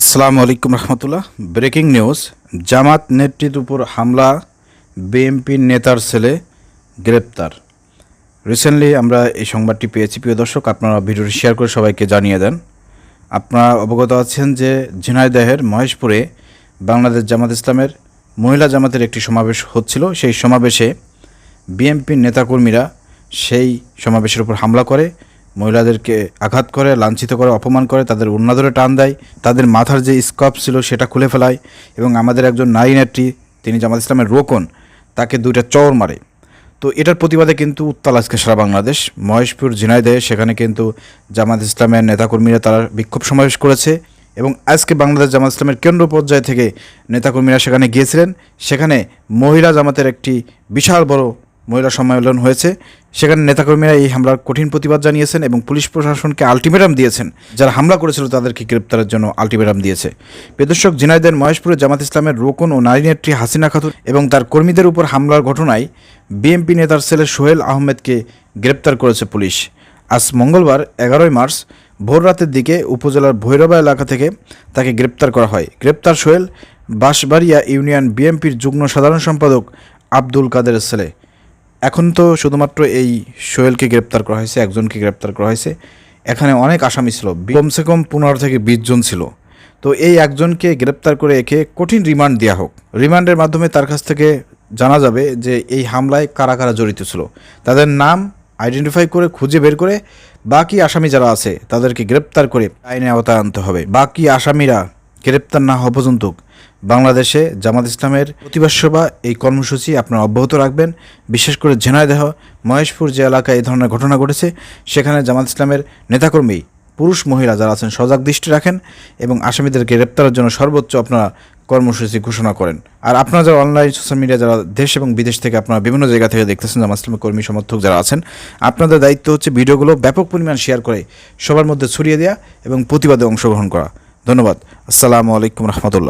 আসসালামু আলাইকুম রহমতুল্লাহ। Breaking news. জামাত নেত্রীর উপর হামলা বিএনপির নেতার ছেলে গ্রেপ্তার। রিসেন্টলি আমরা এই সংবাদটি পেয়েছি। প্রিয় দর্শক, আপনারা ভিডিওটি শেয়ার করে সবাইকে জানিয়ে দেন। আপনারা অবগত আছেন যে ঝিনাইদহের মহেশপুরে বাংলাদেশ জামাত ইসলামের মহিলা জামাতের একটি সমাবেশ হচ্ছিল। সেই সমাবেশে বিএনপির নেতাকর্মীরা সেই সমাবেশের উপর হামলা করে। মহিলাদেরকে আঘাত করে, লাঞ্ছিত করে, অপমান করে, তাদের উন্নাদরে টান দেয়, তাদের মাথার যে স্কপ ছিল সেটা খুলে ফেলায় এবং আমাদের একজন নারী নেত্রী, তিনি জামাত ইসলামের রোকন, তাকে দুইটা চর মারে। তো এটার প্রতিবাদে কিন্তু উত্তাল আজকে সারা বাংলাদেশ। মহেশপুর, ঝিনাইদহে সেখানে কিন্তু জামাত ইসলামের নেতাকর্মীরা তারা বিক্ষোভ সমাবেশ করেছে এবং আজকে বাংলাদেশ জামাত ইসলামের কেন্দ্র পর্যায় থেকে নেতাকর্মীরা সেখানে গিয়েছিলেন। সেখানে মহিলা জামাতের একটি বিশাল বড় মহিলা সম্মেলন হয়েছে। সেখানে নেতাকর্মীরা এই হামলার কঠিন প্রতিবাদ জানিয়েছেন এবং পুলিশ প্রশাসনকে আলটিমেটাম দিয়েছেন। যারা হামলা করেছিল তাদেরকে গ্রেপ্তারের জন্য আলটিমেটাম দিয়েছে। বেদর্শক জিনাইদের মহেশপুরে জামাত ইসলামের রোকন ও নারী নেত্রী হাসিনা খাতুন এবং তার কর্মীদের উপর হামলার ঘটনায় বিএনপি নেতার ছেলে সোহেল আহমেদকে গ্রেপ্তার করেছে পুলিশ। আজ মঙ্গলবার, এগারোই মার্চ ভোর রাতের দিকে উপজেলার ভৈরবা এলাকা থেকে তাকে গ্রেপ্তার করা হয়। গ্রেপ্তার সোহেল বাঁশবাড়িয়া ইউনিয়ন বিএনপির যুগ্ম সাধারণ সম্পাদক আব্দুল কাদের ছেলে। এখন তো শুধুমাত্র এই সোহেলকে গ্রেপ্তার করা হয়েছে, একজনকে গ্রেপ্তার করা হয়েছে। এখানে অনেক আসামি ছিল, কমসে কম পনেরো থেকে বিশ জন ছিল। তো এই একজনকে গ্রেপ্তার করে একে কঠিন রিমান্ড দেওয়া হোক। রিমান্ডের মাধ্যমে তার কাছ থেকে জানা যাবে যে এই হামলায় কারা কারা জড়িত ছিল। তাদের নাম আইডেন্টিফাই করে, খুঁজে বের করে বাকি আসামি যারা আছে, তাদেরকে গ্রেপ্তার করে আইনে আওতায় আনতে হবে। বাকি আসামিরা গ্রেপ্তার না হওয়া পর্যন্ত বাংলাদেশে জামাত ইসলামের প্রতিবাদ সভা, এই কর্মসূচি আপনারা অব্যাহত রাখবেন। বিশেষ করে ঝিনাইদহ, মহেশপুর যে এলাকায় এই ধরনের ঘটনা ঘটেছে, সেখানে জামাত ইসলামের নেতাকর্মী, পুরুষ, মহিলা যারা আছেন, সজাগ দৃষ্টি রাখেন এবং আসামিদেরকে গ্রেপ্তারের জন্য সর্বোচ্চ আপনারা কর্মসূচি ঘোষণা করেন। আর আপনারা যারা অনলাইন সোশ্যাল মিডিয়া, যারা দেশ এবং বিদেশ থেকে আপনারা বিভিন্ন জায়গা থেকে দেখতেছেন, জামাত ইসলামের কর্মী সমর্থক যারা আছেন, আপনাদের দায়িত্ব হচ্ছে ভিডিওগুলো ব্যাপক পরিমাণ শেয়ার করে সবার মধ্যে ছড়িয়ে দেওয়া এবং প্রতিবাদে অংশগ্রহণ করা। ধন্যবাদ। আসসালামু আলাইকুম রহমতুল্লাহ।